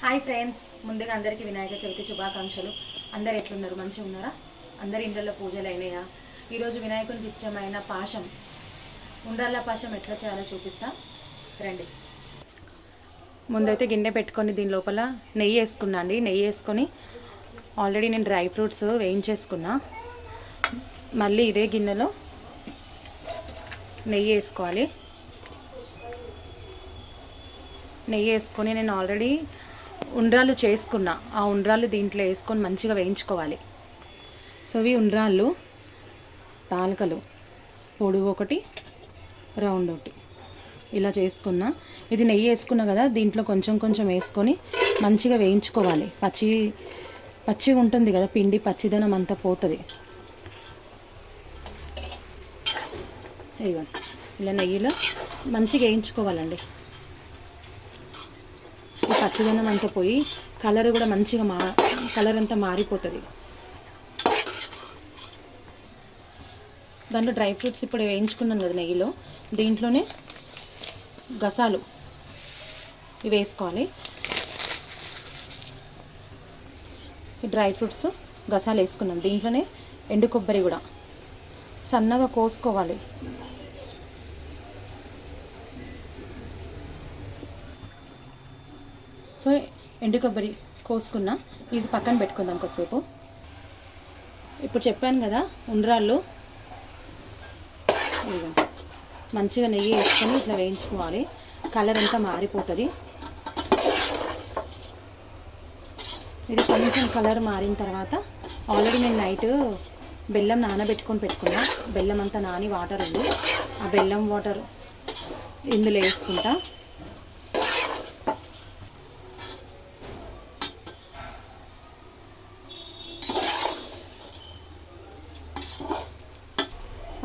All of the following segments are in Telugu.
హాయ్ ఫ్రెండ్స్ ముందుగా అందరికీ వినాయక చవితి శుభాకాంక్షలు. అందరు ఎట్లున్నారు? మంచిగా ఉన్నారా? అందరి ఇండ్లలో పూజలు అయినాయా? ఈరోజు వినాయకునికి ఇష్టమైన పాశం ఉండ్రాళ్ళ పాశం ఎట్లా చేయాలో చూపిస్తా. రండి. ముందైతే గిన్నె పెట్టుకొని దీని లోపల నెయ్యి వేసుకున్నా అండి. నెయ్యి వేసుకొని ఆల్రెడీ నేను డ్రై ఫ్రూట్స్ వేయించేసుకున్నా. మళ్ళీ ఇదే గిన్నెలో నెయ్యి వేసుకోవాలి. నెయ్యి వేసుకొని నేను ఆల్రెడీ ఉండ్రాలు చేసుకున్న ఆ ఉండ్రాలు దీంట్లో వేసుకొని మంచిగా వేయించుకోవాలి. సో ఇవి ఉండ్రాళ్ళు తాలకలు పొడుగు ఒకటి రౌండ్ ఒకటి. ఇలా చేసుకున్న. ఇది నెయ్యి వేసుకున్నా కదా దీంట్లో కొంచెం కొంచెం వేసుకొని మంచిగా వేయించుకోవాలి. పచ్చి పచ్చి ఉంటుంది కదా పిండి పచ్చిదనం అంతా పోతుంది. ఇలా నెయ్యిలో మంచిగా వేయించుకోవాలండి. ఈ పచ్చదనం అంతా పోయి కలర్ కూడా మంచిగా మా కలర్ అంతా మారిపోతుంది. దాంట్లో డ్రై ఫ్రూట్స్ ఇప్పుడు వేయించుకున్నాను కదా నెయ్యిలో. దీంట్లోనే గసాలు ఇవి వేసుకోవాలి. ఈ డ్రై ఫ్రూట్స్ గసాలు వేసుకున్నాం దీంట్లోనే ఎండు కొబ్బరి కూడా. సన్నగా కోసుకోవాలి. సో ఎండు కొబ్బరి కోసుకున్న. ఇది పక్కన పెట్టుకుందాం కొద్దిసేపు. ఇప్పుడు చెప్పాను కదా ఉండ్రాళ్ళు. మంచిగా నెయ్యి వేసుకొని ఇట్లా వేయించుకోవాలి. కలర్ అంతా మారిపోతుంది. ఇది కొంచెం కలర్ మారిన తర్వాత ఆల్రెడీ నేను నైట్ బెల్లం నానబెట్టుకొని పెట్టుకున్నా. బెల్లం అంతా నాని వాటర్ ఉంది. ఆ బెల్లం వాటర్ ఇందులో వేసుకుంటా.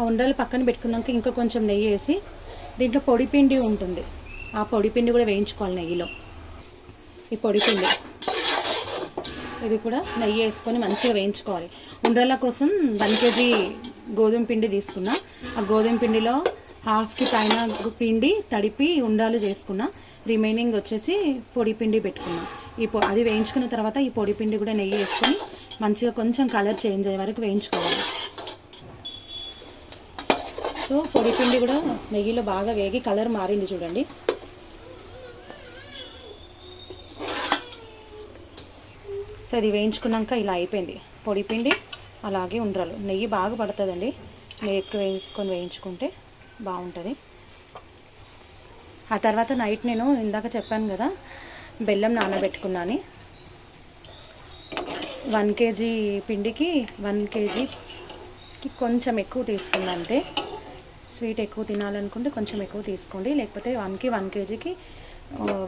ఆ ఉండలు పక్కన పెట్టుకున్నాక ఇంకా కొంచెం నెయ్యి వేసి దీంట్లో పొడి పిండి ఉంటుంది. ఆ పొడి పిండి కూడా వేయించుకోవాలి నెయ్యిలో. ఈ పొడి పిండి. ఇవి కూడా నెయ్యి వేసుకొని మంచిగా వేయించుకోవాలి. ఉండ్రల కోసం వన్ కేజీ గోధుమ పిండి తీసుకున్నా. ఆ గోధుమ పిండిలో హాఫ్కి పైన పిండి తడిపి ఉండాలు చేసుకున్నా. రిమైనింగ్ వచ్చేసి పొడి పిండి పెట్టుకున్నా. ఈ పొ అది వేయించుకున్న తర్వాత ఈ పొడి పిండి కూడా నెయ్యి వేసుకొని మంచిగా కొంచెం కలర్ చేంజ్ అయ్యే వరకు వేయించుకోవాలి. సో పొడి పిండి కూడా నెయ్యిలో బాగా వేగి కలర్ మారింది చూడండి. సో అది వేయించుకున్నాక ఇలా అయిపోయింది. పొడి పిండి అలాగే ఉండ్రాలు. నెయ్యి బాగా పడుతుందండి. నెయ్యి ఎక్కువ వేసుకొని వేయించుకుంటే బాగుంటుంది. ఆ తర్వాత నైట్ నేను ఇందాక చెప్పాను కదా బెల్లం నానబెట్టుకున్నాను. వన్ కేజీ పిండికి వన్ కేజీకి కొంచెం ఎక్కువ తీసుకున్నా అంతే స్వీట్ ఎక్కువ తినాలనుకుంటే కొంచెం ఎక్కువ తీసుకోండి. లేకపోతే వన్కి వన్ కేజీకి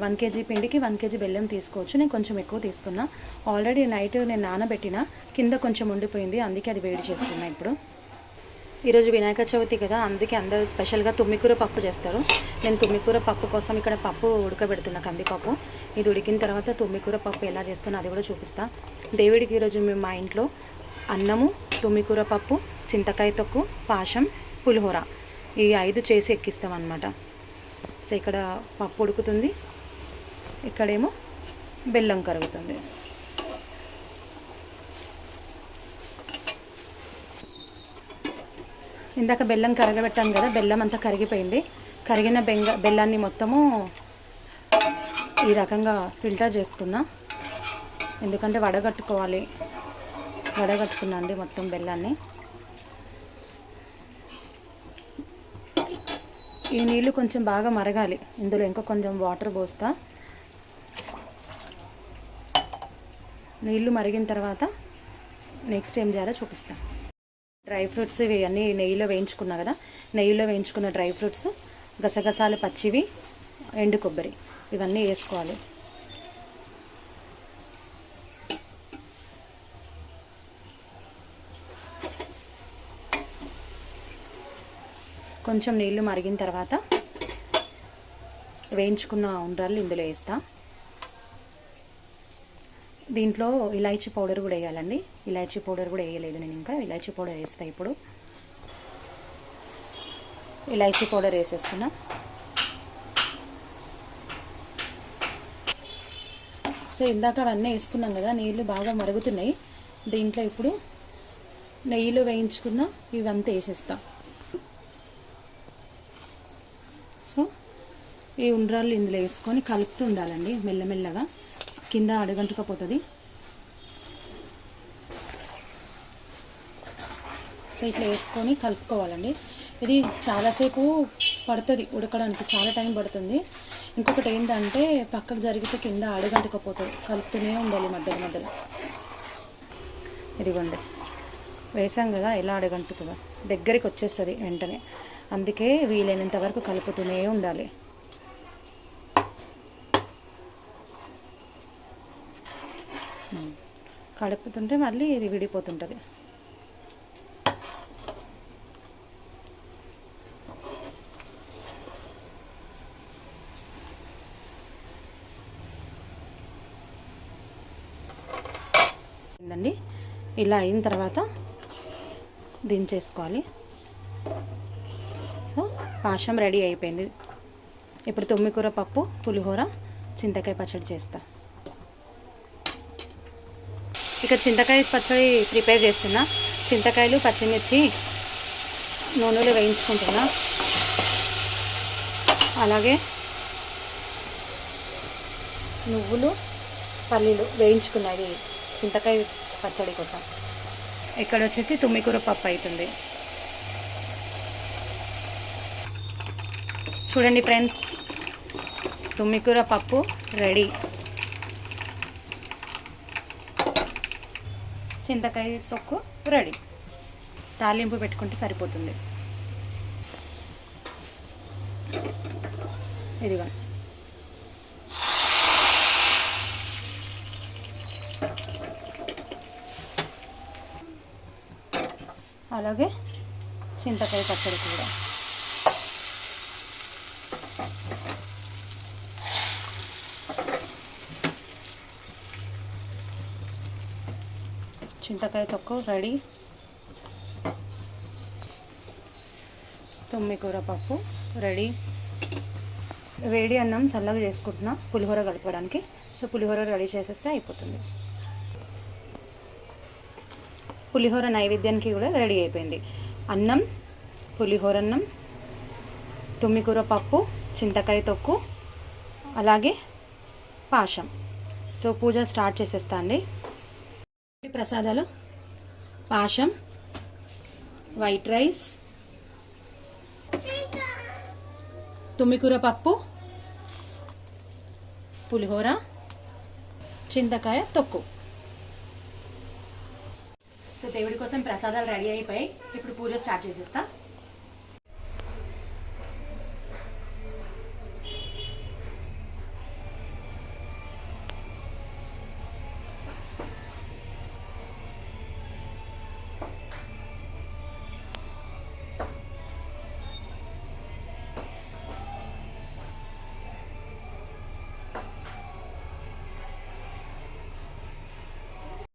వన్ కేజీ పిండికి వన్ కేజీ బెల్లం తీసుకోవచ్చు. నేను కొంచెం ఎక్కువ తీసుకున్నా. ఆల్రెడీ నైట్ నేను నానబెట్టిన. కింద కొంచెం ఉండిపోయింది. అందుకే అది వేడి చేస్తున్నా ఇప్పుడు. ఈరోజు వినాయక చవితి కదా. అందుకే అందరూ స్పెషల్గా తుమ్మికూర పప్పు చేస్తారు. నేను తుమ్మికూర పప్పు కోసం ఇక్కడ పప్పు ఉడకబెడుతున్నా కందిపప్పు. ఇది ఉడికిన తర్వాత తుమ్మికూర పప్పు ఎలా చేస్తానో అది కూడా చూపిస్తా. దేవుడికి ఈరోజు మేము మా ఇంట్లో అన్నము తుమ్మికూర పప్పు చింతకాయ తొక్కు పాశం పులిహోర. ఈ ఐదు చేసి ఎక్కిస్తాం అనమాట సో ఇక్కడ పప్పు ఉడుకుతుంది. ఇక్కడేమో బెల్లం కరుగుతుంది. ఇందాక బెల్లం కరగబెట్టాను కదా బెల్లం అంతా కరిగిపోయింది. కరిగిన బెంగ బెల్లాన్ని మొత్తము ఈ రకంగా ఫిల్టర్ చేసుకున్నా. ఎందుకంటే వడగట్టుకోవాలి. వడగట్టుకున్నా అండి మొత్తం బెల్లాన్ని. ఈ నీళ్ళు కొంచెం బాగా మరగాలి. ఇందులో ఇంకా కొంచెం వాటర్ పోస్తా. నీళ్ళు మరిగిన తర్వాత నెక్స్ట్ ఏం చేయాలో చూపిస్తాను డ్రై ఫ్రూట్స్ ఇవి అన్నీ నెయ్యిలో వేయించుకున్నా కదా నెయ్యిలో వేయించుకున్న డ్రై ఫ్రూట్స్ గసగసాలు పచ్చివి ఎండు కొబ్బరి ఇవన్నీ వేసుకోవాలి. కొంచెం నీళ్ళు మరిగిన తర్వాత వేయించుకున్న ఉండ్రాళ్ళు ఇందులో వేస్తా. దీంట్లో ఇలాచీ పౌడర్ కూడా వేయాలండి. ఇలాచీ పౌడర్ కూడా వేయలేదు నేను ఇంకా. ఇలాచీ పౌడర్ వేస్తా ఇప్పుడు. ఇలాచీ పౌడర్ వేసేస్తున్నా. సో ఇందాక అవన్నీ వేసుకున్నాం కదా నీళ్ళు బాగా మరుగుతున్నాయి. దీంట్లో ఇప్పుడు నెయ్యిలో వేయించుకున్న ఇవంతా వేసేస్తాను సో ఈ ఉండ్రాళ్ళు ఇందులో వేసుకొని కలుపుతూ ఉండాలండి మెల్లమెల్లగా. కింద అడుగంటుకపోతుంది. సో ఇట్లా వేసుకొని కలుపుకోవాలండి. ఇది చాలాసేపు పడుతుంది ఉడకడానికి చాలా టైం పడుతుంది. ఇంకొకటి ఏంటంటే పక్కకు జరిగితే కింద అడుగంటుకపోతుంది కలుపుతూనే ఉండాలి మధ్యలో మధ్యలో. ఇదిగోండి. వేసాం కదా ఎలా అడుగంటుతుందో. దగ్గరికి వచ్చేస్తుంది వెంటనే. అందుకే వీలైనంత వరకు కలుపుతూనే ఉండాలి. కలుపుతుంటే మళ్ళీ ఇది విడిపోతుంటుంది. అండి ఇలా అయిన తర్వాత దించేసుకోవాలి. సో పాషం రెడీ అయిపోయింది. ఇప్పుడు తొమ్మికూర పప్పు పులిహోర చింతకాయ పచ్చడి చేస్తాను ఇక చింతకాయ పచ్చడి ప్రిపేర్ చేస్తున్నా. చింతకాయలు పచ్చిమిర్చి నూనెలో వేయించుకుంటున్నా. అలాగే నువ్వులు పల్లీలు వేయించుకున్నాయి చింతకాయ పచ్చడి కోసం. ఇక్కడ వచ్చేసి తుమ్మికూర పప్పు అవుతుంది చూడండి ఫ్రెండ్స్ తుమ్మికూర పప్పు రెడీ. చింతకాయ తొక్కు రెడీ. తాలింపు పెట్టుకుంటే సరిపోతుంది. ఇదిగో. అలాగే చింతకాయ పచ్చడి కూడా. చింతకాయ తొక్కు రెడీ. కూర పప్పు రెడీ. వేడి అన్నం చల్లగా చేసుకుంటున్నా పులిహోర కలపడానికి. సో పులిహోర రెడీ చేసేస్తే అయిపోతుంది. పులిహోర నైవేద్యానికి కూడా రెడీ అయిపోయింది. అన్నం పులిహోర అన్నం తుమ్మికూర పప్పు చింతకాయ తొక్కు అలాగే పాశం. సో పూజ స్టార్ట్ చేసేస్తా అండి. ప్రసాదాలు. Pasham white rice. తుమ్మికూర పప్పు. పులిహోర. చింతకాయ తొక్కు. సో దేవుడి కోసం ప్రసాదాలు రెడీ అయిపోయి ఇప్పుడు పూజ స్టార్ట్ చేసేస్తాను